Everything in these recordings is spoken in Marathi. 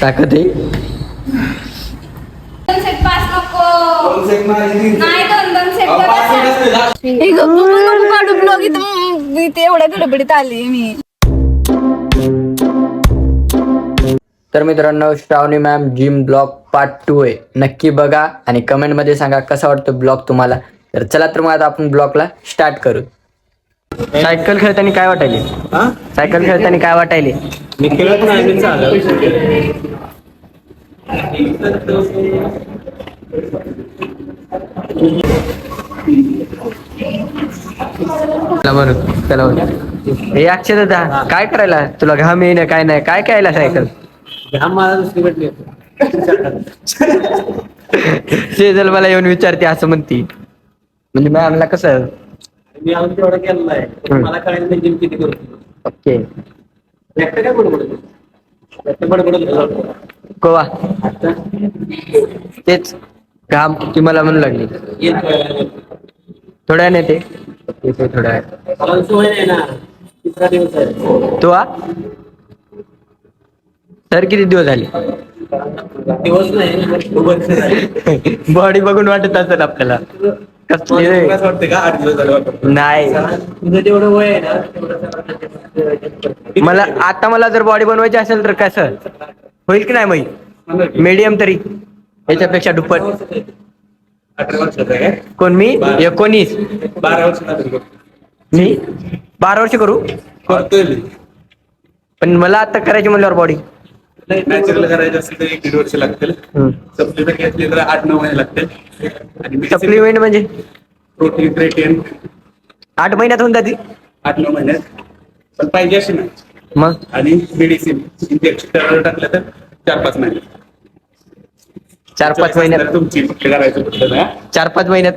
ताकद आहे. हे काढू ब्लॉग इथं. इथे एवढ्या गडबडीत आली मी. तर मित्रांनो Shravani ma'am gym blog part two आहे. नक्की बघा आणि कमेंटमध्ये सांगा कसा वाटतो ब्लॉग तुम्हाला. तर चला तर मग आता आपण ब्लॉगला स्टार्ट करू. सायकल खेळताना काय वाटायले? सायकल खेळताना काय वाटायले? मी खेळत नाही मी चला बरं चला बरं. हे अक्षय दादा काय करायला? तुला घाम येईन काय नाही? काय करायला सायकल? घाम मला दुसरीकडे सेजल मला येऊन विचारते असं म्हणती. म्हणजे मॅमला कसं? मी अजून तेवढं आहे. मला कळायला नाही किती करतो ओके. एकटं काय होतं. गोवा आता? तेच. घाम ती मला म्हणू लागली. नाही. थोड्या नाही ना. तिसरा दिवस आहे. तू आ सर किती दिवस झाले? दिवस नाही. बॉडी बघून वाटत असेल आपल्याला. कसली रे? तुला असं वाटतं का आठ दिवस झाले वाटतं? नाही. तुझं जेवढं वय आहे ना तेवढं मला आता मला जर बॉडी बनवायची असेल तर कसं? होईल की नाही माहिती? मीडियम तरी. याच्यापेक्षा दुप्पट. अठरा वर्षाचा आहे. काय? कोण मी? एकोणीस. बारा वर्षाचा तरी करतो. मी? बारा वर्ष करू? करतोय मी पण मला आता करायची म्हणल्यावर बॉडी नॅचरल करायचं असेल तर एक दीड वर्ष लागतील. सप्लिमेंट घेतली तर आठ नऊ महिने लागतील. आणि सप्लिमेंट म्हणजे? प्रोटीन क्रेटिन आठ महिन्यात होऊन जाते आठ नऊ महिन्यात. पण पाहिजे अशी ना. मग? आणि मेडिसिन इंजेक्शन टाकलं तर चार पाच महिने. चार पाच महिन्यात? तुमची करायचं चार पाच महिन्यात?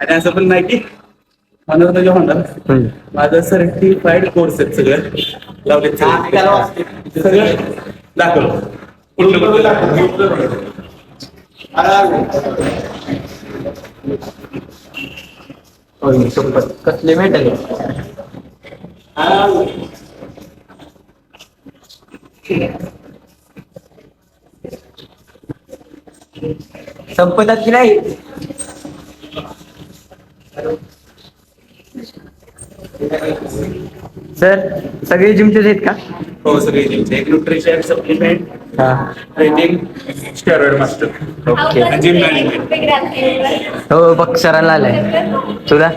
आणि असं पण नाही की म्हणजे होणार. माझं सर्टिफाईड कोर्स आहेत सगळं. लावले सगळं. दाखव. कसले भेटेल? संपतात की नाही? सर सगळे जिमचेच आहेत का? हो सगळे जिमचे एक न्यूट्रिशन सप्लिमेंट हा. Training steroid master okay gym management वेगळे असतील. हो बघ सरांना आलाय. तुला?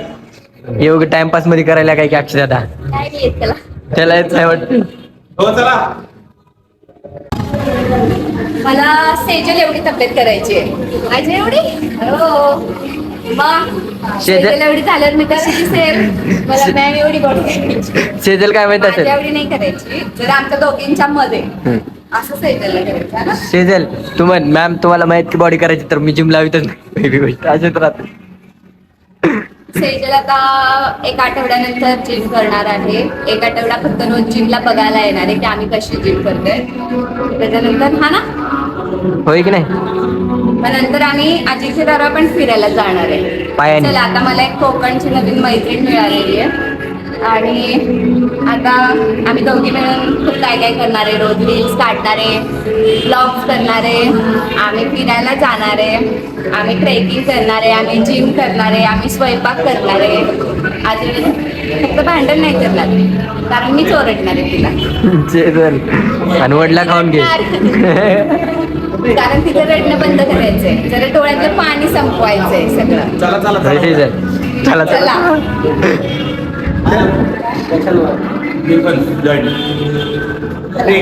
योग्य टाइमपासमध्ये करायला काय की अक्षय दादा त्याला. त्याला येत नाही वाटत. हो चला. मला सेजल एवढी तब्येत करायची आहे. माझी एवढी? हो. एवढी झाल्यावर मी कशी दिसेल? मला मॅम एवढी बॉडी करायची सेजल काय माहीत असेल एवढी नाही करायची. जर आमच्या दोघींच्या मध्ये. असं सेजलला करायचं ना? सेजल तू म्हण मॅम तुम्हाला माहीत की बॉडी करायची तर मी जिम लावितच नाही. Baby गोष्ट असेच राहते. सेजल आता एक आठवड्यानंतर जिम करणार आहे. एक आठवडा फक्त रोज जिमला बघायला येणार आहे की आम्ही कशी जिम करतोय. त्याच्यानंतर हा ना? होय की नाही? मग नंतर आम्ही आजीचे दारा पण फिरायला जाणार आहे. पायाने. चला आता मला एक कोकणची नवीन मैत्रीण मिळालेली आहे. आणि आता आम्ही दोघी मिळून खूप काय काय करणार आहे रोज रील्स काढणार आहे ब्लॉग्स करणार आहे. आम्ही फिरायला जाणार आहे. आम्ही ट्रेकिंग करणार आहे आम्ही जिम करणार आहे आम्ही स्वयंपाक करणार आहे. अजून फक्त भांडण नाही करणार कारण मीच ओरडणार आहे तिला. आणि वडला खाऊन घे. कारण तिचं रडणं बंद करायचंय. जरा डोळ्यातलं पाणी संपवायचंय सगळं. चला चला चला. चला चला. चला. मी पण जॉईन नाही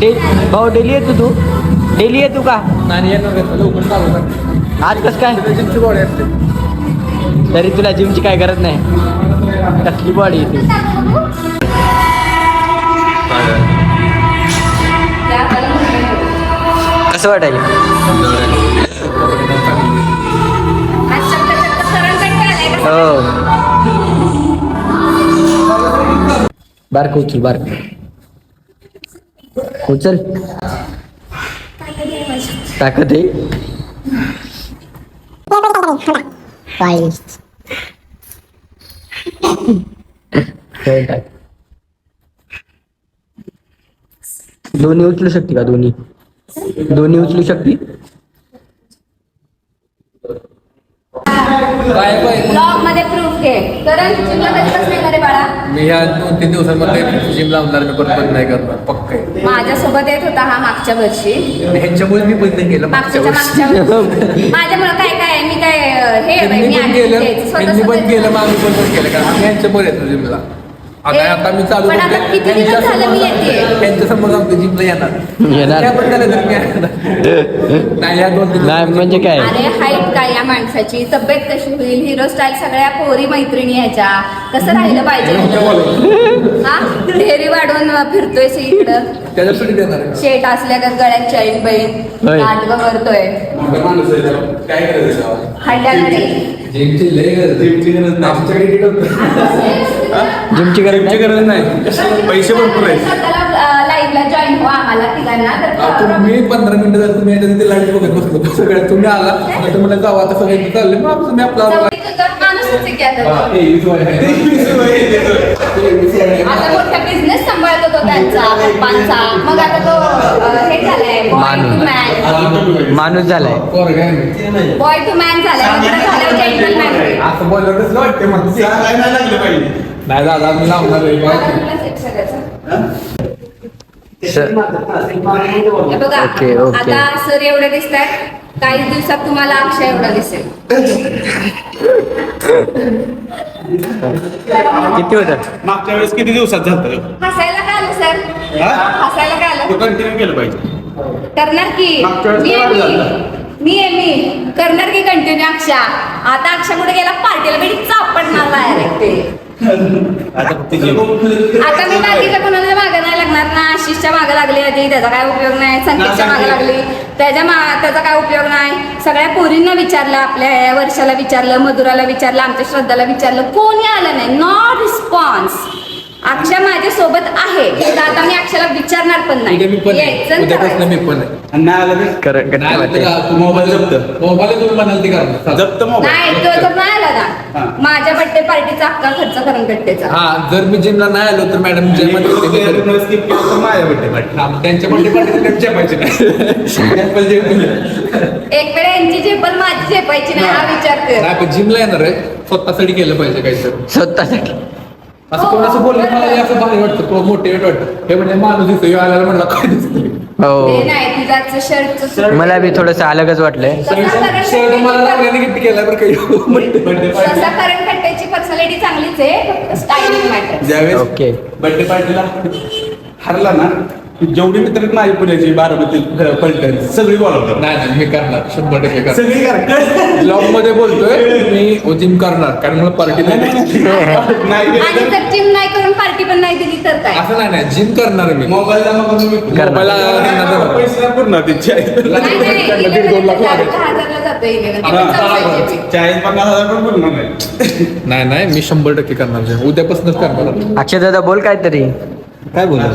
डे- भाऊ डेली येतो तू? डेली येतो का? नाही. आज कसं काय? जिमची बॉडी असते. तरी तुला जिमची काय गरज नाही. कसली बॉडी येते कसं वाटायला? का? हो. बारक उचल बारक उचल। ताकद आहे दोन्ही उचलू शकते का दोन्ही? दोन्ही उचलू शकते काय बाय ब्लॉगमध्ये प्रूफ घे. करण जिमला कधीपासून येणार आहे बाळा? मी ह्या दोन तीन दिवसांमध्ये जिम लावणार मी परत बंद नाही करणार. पक्क आहे. माझ्यासोबत येत होता हा मागच्या वर्षी. ह्यांच्यामुळे मी बंद केलं मागच्या वर्षी. मागच्या माझ्यामुळे काय काय मी काय अं, हे आहे बाई, त्यांनी मी बंद आधी केलं. तेच, स्वतः त्यांनी स्वतः केलं मग आम्ही पण बंद केलं कारण आम्ही ह्यांच्यामुळे येतो जिमला आता आता मी चालू पण आता किती दिवस झालं मी जिमला येणार. येणार. त्याला जर येणार. नाही या दोन नाही म्हणजे काय? अरे हाईट काय या माणसाची? तब्येत कशी होईल? हिरो स्टाईल सगळ्या पोरी मैत्रिणी ह्याच्या कसं राहिलं पाहिजे? हा ढेरी वाढवून फिरतोय इकडं. त्याच्यासाठी देणार आहे. शेट असल्या का गळ्यात चाळीस बहीण. नाटकं करतोय काय करायचं? जिमची लय गरज आहे. जिमची गरज नाही. आमच्याकडे किती होतं? जिमची गरज जिमची नाही गरज नाही. पैसे भरपूर आहेत. लाईव्हला हो तर तुम्ही पंधरा मिनिटं जर तुम्ही याच्यात ते लाइट बघत बसलो सगळ्यात तुम्ही आला आता तुम्हाला जावा आता सगळे चालले मग तुम्ही आपला चौथी तुझा माणूसच आहे की आता. हा, तेवीस वय आहे. तेवीस वय आहे. आता मोठा बिझनेस सांभाळत होतो त्यांचा पप्पांचा. मग आता तो अं, हे झालाय बॉय टू मॅन माणूस झालाय. पोरगा आहे. मी. बॉय टू मॅन झालाय झालाय असं वाटतं नाही. लागलं पाहिजे. नाही दादा मी लावणार आहे आता तुला. बघा ओके, ओके. आता सर एवढे दिसत आहेत काही दिवसात तुम्हाला अक्षय एवढा दिसेल. किती होतात मागच्या वेळेस किती दिवसात झालं हसायला काय आलं सर? हा? हसायला काय आलं? कंटिन्यू केलं पाहिजे. करणार की? मी आहे? मी. आहे करणार की कंटिन्यू अक्षा? आता अक्षा कुठे गेला? पार्टीला बेडी चापडणार डायरेक्ट ते. आता फक्त आता मी बाकीच्या कोणाला मागं नाही लागणार. ना आशिषच्या मागं लागली आधी त्याचा काय उपयोग नाही. संकेतच्या मागं लागली. त्याच्या मा त्याचा काय उपयोग नाही. सगळ्या पोरींना विचारलं आपल्या या वर्षाला विचारलं मधुराला विचारलं आमच्या श्रद्धाला विचारलं. कोणी आलं नाही. नॉट रिस्पॉन्स अक्षा माझ्या सोबत आहे. अक्षाला विचारणार पण मी नाही. पण यायचं आहे. आणि उद्यापासून करायचं. मी पण आहे आणि नाही आलं तर? कर करते नाही वाटते. तर तू मोबाईल जप्त. मोबाईल तुम्ही म्हणाल ते करणार जप्त मोबाईल? नाही तो तर नाही आला हा. ना माझ्या बड्डे पार्टीचा अक्का खर्च करून कट्टेचा हा जर मी जिमला नाही आलो तर मॅडम जे म्हणते ते मी करेन. स्किप केलं तर माझ्या हा, मग त्यांच्या पार्टी जपायचे नाही. केलं. एक वेळ यांची झेपल माझी झेपायची नाही हा विचार कर. जिमला येणार आहे. स्वतःसाठी केलं पाहिजे काहीतरी. स्वतःसाठी. असं कोणाचं बोललं मला हे असं भारी वाटतं मोटिवेट वाटतं. हे म्हणजे माणूस दिसतो आल्याला म्हणला काय दिसतोय? हो. नाही तिचा शर्ट मला बी थोडस अलगच वाटलंय. शर्ट मला लागल्याने गिफ्ट केला बरं काही बर्थडे तसा करण कट्ट्याची पर्सनॅलिटी चांगलीच आहे फक्त स्टायलिंग मॅटर ज्यावेळेस ओके बर्थडे पार्टीला हरला ना जेवढी मित्र माझी पुण्याची बारामती पलटण सगळी बोलावतात नाही नाही मी करणार शंभर टक्के करणार सगळी करतात ब्लॉगमध्ये बोलतोय मी जिम करणार कारण मला पार्टी नाही नाही आणि केलं जर जिम नाही करून पार्टी पण नाही दिली तर काय असं नाही नाही जिम करणार मी मोबाईल पैसे नाही पुरणार तिची आई नाही, नाही, त्यांना दीड दोन लाख लागले. दहा हजारला जातोय इलेव्हन. ते पण चौसायचे बी. चाळीस पन्नास हजार पण पुरणार नाही नाही नाही मी शंभर टक्के करणार. उद्यापासूनच करणार अक्षय दादा बोल काहीतरी काय बोलणार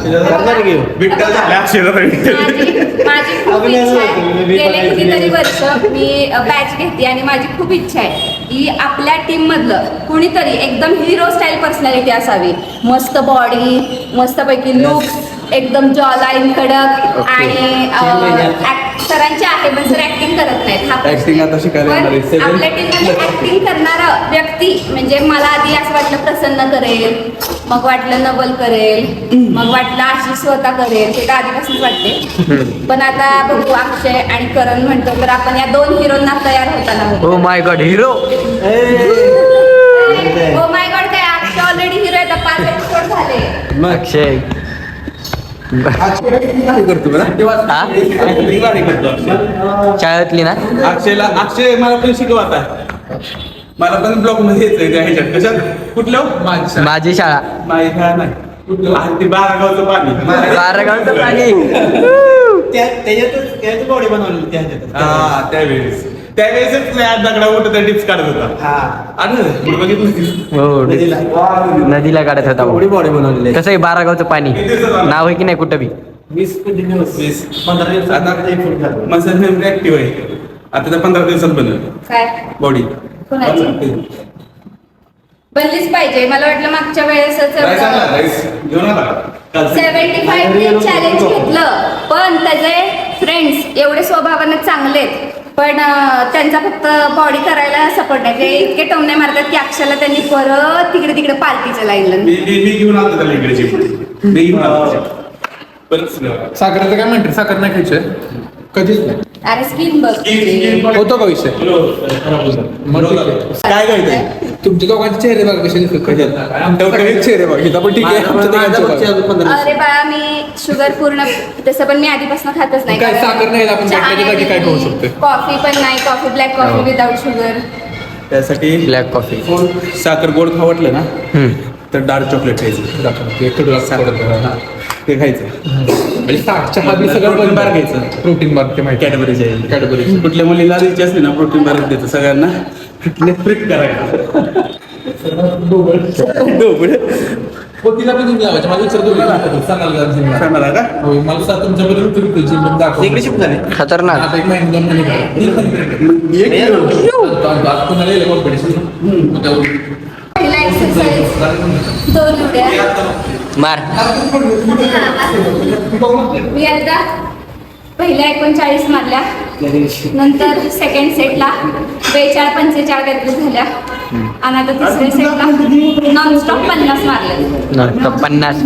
विठ्ठल झाले. अक्षर माझी माझी खूप इच्छा आहे. गेले कितीतरी वर्ष मी बॅच घेते आणि माझी खूप इच्छा आहे की आपल्या टीम मधलं कुणीतरी एकदम हिरो स्टाईल पर्सनॅलिटी असावी. मस्त बॉडी मस्त पैकी लुक एकदम जॉ लाईन कडक आणि सरांची आहे पण सर ऍक्टिंग करत नाहीत. हा प्रश्न Acting आता आहे. शिकायला पण येणार आहे. Seven- आपल्या टीममध्ये ऍक्टिंग करणारा व्यक्ती म्हणजे मला आधी असं वाटलं प्रसन्न करेल मग वाटलं नवल करेल मग वाटलं आशिष स्वतः करेल हे तर आधीपासूनच वाटते पण आता बघू अक्षय आणि करण म्हणतो तर आपण या दोन हिरोंना तयार होताना हो my god hero oh my god काय अक्षय ऑलरेडी अक्षय काय करतो बरं हा? लई भारी करतो अक्षय. शाळेतली ना? अक्षयला अक्षय मला पण शिकव आता मला पण ब्लॉगमध्ये यायचंय त्या ह्याच्यात. कशात? कुठलं? माझी शाळा. माझी शाळा. नाही ते बारा गावचं पाणी. बारागावचं पाणी. त्याच्यातच बॉडी बनवली त्या ह्याच्यात. हा त्यावेळेस. त्यावेळेसच मी आज दगडा उठत टिप्स काढत होता. बघितलं हो नदीला. नदीला. काढत होता एवढी. बॉडी बनवलेली. आहे. कसं आहे बारागावचं पाणी? नाव आहे की नाही कुठं बी? वीस. पंधरा दिवसात आता एक फूट घालतो. मसल मेमरी ऍक्टिव्ह आहे. आता त्या पंधरा दिवसात बनल. काय? बॉडी कोणाची? बनलीच पाहिजे. मला वाटलं मागच्या वेळेसच राईस आणला राईस घेऊन आला. काल सेव्हन्टी फाईव्ह चॅलेंज घेतलं. पण त्याचे फ्रेंड्स एवढे स्वभावाने चांगले आहेत पण त्यांचा फक्त बॉडी करायला सपोर्ट नाही. ते इतके टोमणे मारतात की अक्षरला त्यांनी परत तिकडे तिकडे पार्टीच्या लाईनला मी मी मी घेऊन आलो त्याला इकडे जिम मी घेऊन आलो परत साखरेचं काय म्हणते? साखर नाही खायचं? कधीच नाही. अरे स्किन बघ तुझी. होतो का विषय मग ठीक आहे. काय काय तुमच्या दोघांचे चेहरे बघा कसे दिसतात चेहरे बघा इथं पण ठीक आहे आमच्या माझ्या दोघांचे मागच्या बघा. पंधरा दिवस. अरे बाळा मी शुगर पूर्ण तसं पण मी आधीपासून खातच नाही काय कारण साखर नाही, आपण चहा त्याच्या जागी काय खाऊ नाही, शकतोय? कॉफी पण नाही कॉफी ब्लॅक हो. कॉफी विदाऊट शुगर त्यासाठी ब्लॅक कॉफी साखर गोड खावटलं ना तर डार्क चॉकलेट खायचं दाखव. एक कडू लागतं थोडं. हा, ते खायचं. म्हणजे सा- चहा बी सगळं प्रोटीन बंद बार घ्यायचं. प्रोटीन बार ते माहिती. कॅडबरीचे कॅडबरी कुठल्या मुलीला द्यायची असली ना प्रोटीन बार देतो. सगळ्यांना फिटनेस फ्रिक करायला. डोबळ. तिला पण जिम लावायचं. माझा विचार तुम्ही सांगाल का जिम सांगणार का हो मला सा तुमच्याबरोबर तुम्ही जिम दाखव इकडे शिफ्ट झाले. खतरनाक. आता एक महिना दोन महिने करा. तीन महिने करा. आता- आता पुन्हा येईल कॉम्पिटिशन पहिला एक्सरसाइज दोन उड्या. मार. मी आता पहिल्या एकोणचाळीस मारल्या. नंतर सेकंड सेटला बेचाळ पंचेचाळ काहीतरी झाल्या. आणि आता तिसऱ्या सेटला नॉनस्टॉप पन्नास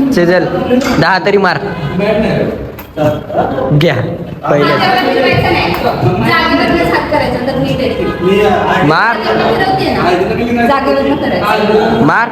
दहा तरी मार. घ्या पहिल्या. मार मार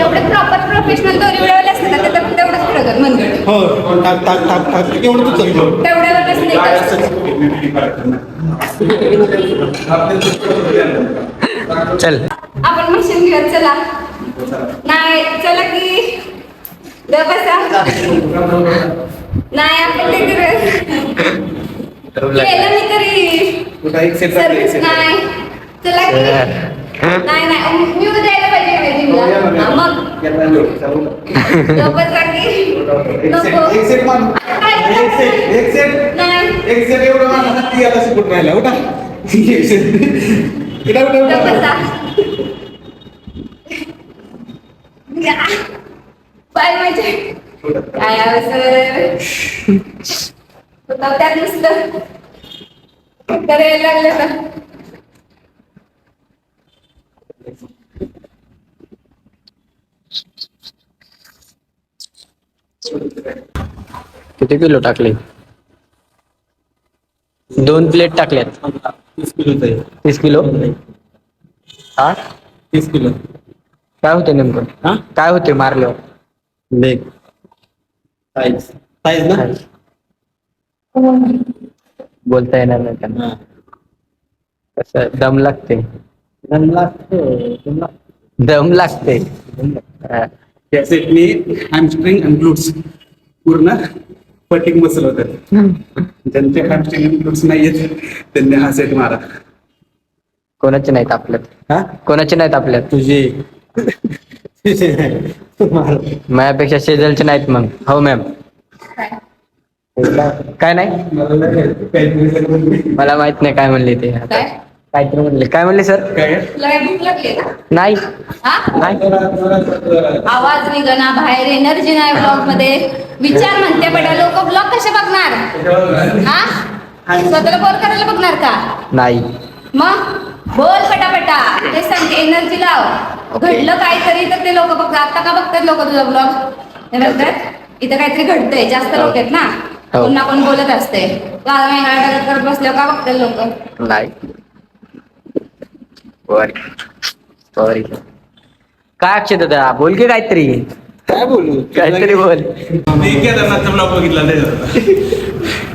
एवढं प्रॉपर प्रोफेशनल दोरी मिळवले असते ना ते तर हो टाक टाक टाक टाक. एवढं तू चालतो तेवढ्यावरच नाही. चल. आपण मशीन चला. नाही चला की. ग बसा. नाही आपण ते करू केलं मी तरी. एक सेट सर्विस नाही चला की. नाही नाही मी उद्या पाय माझे काय अवसर त्यात नुसतं. करायला लागलं का किती किलो टाकले? दोन प्लेट टाकल्यात. तीस किलोचं आहे तीस किलो? हा? तीस किलो. काय होते नेमकं? हा? काय होते मारल्यावर? लेग साईज साईज ना? बोलता येणार नाही त्यांना. हा. कसं दम लागते. दम लागतो, दम लागतो. दम लागते. हा. त्या सेटनी हॅमस्ट्रिंग आणि ग्लूट्स पूर्ण पटिंग मसल होतात. ज्यांचे हॅमस्ट्रिंग आणि ग्लूट्स नाही येत त्यांनी हा सेट मारा. कोणाचे नाहीत आपल्यात? हा? कोणाचे नाहीत आपल्यात? तुझे. मार. माझ्यापेक्षा शेजलचे नाहीत मग. हो मॅम काय नाही? मला माहीत. नाही काय म्हणले ते काय? काहीतरी म्हणले. काय म्हणले सर? भूक लागली का नाही. हा? नाही. आवाज निघना बाहेर एनर्जी नाही ब्लॉगमध्ये. विचार म्हणते बेटा लोक ब्लॉग कसे बघणार? हा? स्वतःला बोर करायला बघणार का? नाही. मग? बोल पटापटा. ते सांगते एनर्जी लाव. घडलं काहीतरी तर ते लोक बघतात. आता का बघतात लोक तुझा ब्लॉग बघतात? इथं काहीतरी घडतंय. जास्त लोक आहेत ना? हो. पुन्हा कोण बोलत असते. करत बसल्यावर का बघतात लोक? नाही. सॉरी काय अक्षय दादा बोल की काहीतरी. काय बोलू? काहीतरी बोल. मी केदारनाथचा ब्लॉग बघितला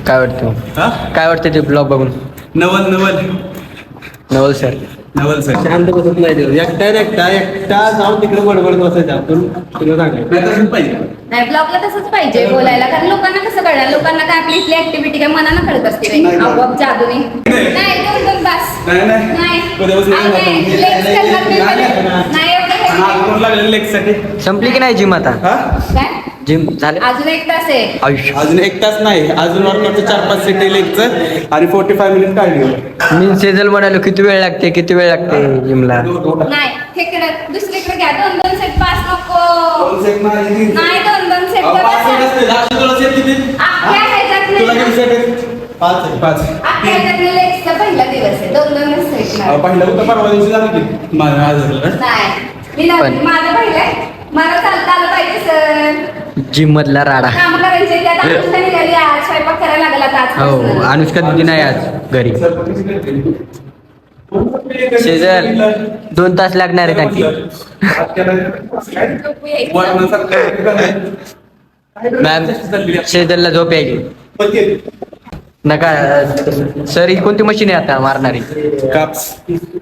काय वाटतं? हा? काय वाटतं ते ब्लॉग बघून? नवल नवल. नवल सर. सर शांत बसत नाही देऊ. एकटा एकटा एकटा जाऊन तिकडे बडबड बसायचं आपण. तुला सांगायचं. पाहिजे. नाही ब्लॉगला तसंच पाहिजे बोलायला. कारण लोकांना कसं कळणार लोकांना काय आपली इथली ऍक्टिव्हिटी काय मनानं कळत असते. नाही. आपोआप जादूने नाही. दोन दोन बस. नाही नाही. नाही. उद्यापासून अहो, नाही. legs करणार नाही. मला. नाही एवढं आणि heavy. आज कोण लागलेलं लेगसाठी? संपली की नाही जिम आता? हा? काय? जिम झाले? अजून एक तास आहे. आयुष्य. अजून एक तास नाही अजून वर्कआउटचं चार पाच सिटी लेगचं आणि फोर्टी फाय मिनिट कार्डिओ मी सेजल म्हणालो किती वेळ लागते किती वेळ लागते जिमला? नाही ठेकडे दुसरीकडे घ्या. दोन दोन सेट पास नको. नाही दोन दोन सेट अख्ख्या ह्याच्यात तुला नाही किती? set आहेत? पाच आहे. पाच. अख्ख्या ह्याच्यात लेगचा पहिला दिवस आहे. दोन दोन सेट अहो, पहिलं होतं परवा दिवशी झालं की. माझं माझं नाही. मी नव्हती पण- माझं पहिलं मला चालता आलं पाहिजे सर. जिम मधला राडा काम करायचे त्यात अनुष्का निघाली आज स्वयंपाक करायला लागला आता हो. अनुष्का दिदी नाही आज घरी. सेजल दोन तास लागणार आहेत आणखी. मॅम सेजलला झोप यायची. नका सर ही कोणती मशीन आहे आता मारणारी? काप्स.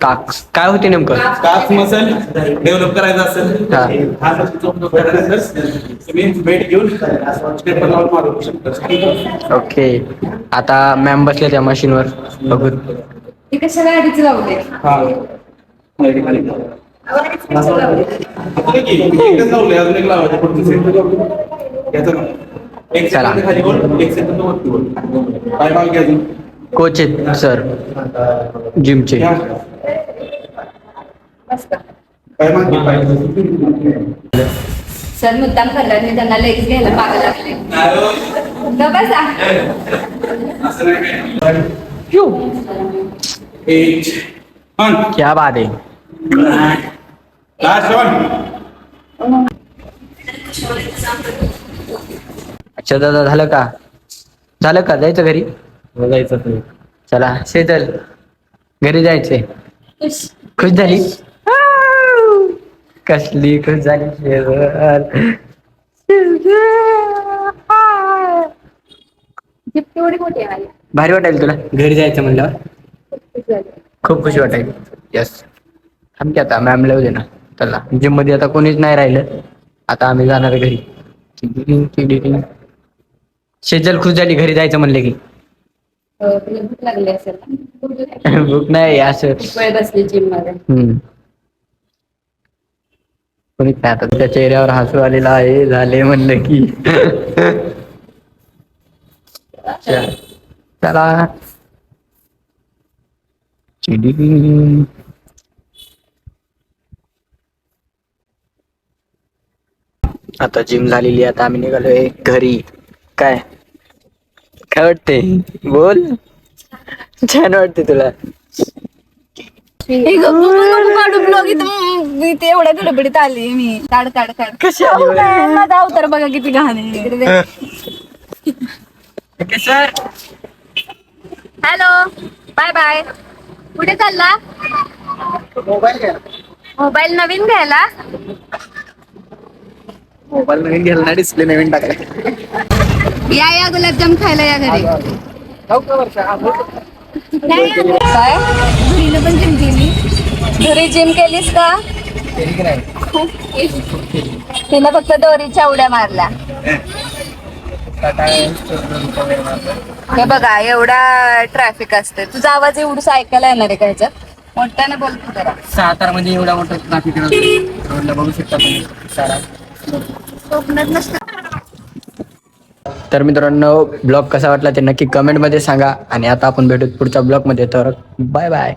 काक काय होते नेमकं? काप्स मसल डेव्हलप करायचं असेल हा. तुम्ही बेट घेऊन स्टेप मारू शकता. ओके आता मॅम बसल्या त्या मशीनवर बघू. ती कशाला आधीच लावते हा. एकच लावलंय अजून एक लावायचं पुढचं set. याचं ना. एक चला. सेकंद खाली वर एक सेकंद वरती वर काय मागे अजून? कोच आहेत सर. जिमचे. घ्या. मस्त काय मागे पाहिजे सर मुद्दाम करतात मी त्यांना लेग्स घ्यायला पागल लागले न बसा? असं नाही काय एट वन क्या बात आहे. लास्ट वन अच्छा दादा झालं का? झालं का? जायचं घरी? जायचं तुम्ही चला शेतल घरी जायचंय. खुश झाली? कसली खुश झाली? शेजल गिफ्ट एवढी मोठी आहे माझी. भारी वाटेल तुला? घरी जायचं झाली. खूप खुशी वाटेल यस की आता मॅम येऊ दे ना. चला. जिममध्ये आता कोणीच नाही राहिलं. आता आम्ही जाणार घरी. टिडिडिंग, टिडिडिंग. शेजल खुश झाली घरी जायचं म्हणले की. हो, तुला भूक लागली असेल ना? भूक लागली. भूक नाही असं. एक वेळ बसली जिममध्ये. हम्म. कोणीच नाही आता त्या चेहऱ्यावर हसू आलेला आहे झाले म्हणलं की. चल. आता जिम झालेली आहे, आता आम्ही निघालोय घरी. काय? काय वाटते बोल. छान वाटते तुला. एवढ्या गडबडीत आली मी. काढ काढ काढ. कशी काय, माझा अवतार बघा किती घाण आहे. Sir hello. Bye bye. कुठे चालला? मोबाईल घ्या. मोबाईल नवीन घ्यायला? मोबाईल नवीन घ्यायला ना डिस्प्ले नवीन टाकला या या गुलाबजाम खायला या घरी. काय? घरीनं पण जिम केली घरी जिम केलीस का? तिनं फक्त दोरीच्या उड्या मारल्या. हे बघा एवढा ट्रॅफिक असते तुझा आवाज एवढं ऐकायला येणार आहे का ह्याच्यात? मोठ्याने बोल तू जरा. सातारा मध्ये एवढा मोठा ट्रॅफिक रोडला बघू शकता तुम्ही. सारा कोकणात नसतं. तर मित्रांनो ब्लॉग कसा वाटला ते नक्की कमेंटमध्ये सांगा. आणि आता आपण भेटू पुढच्या ब्लॉगमध्ये तर बाय बाय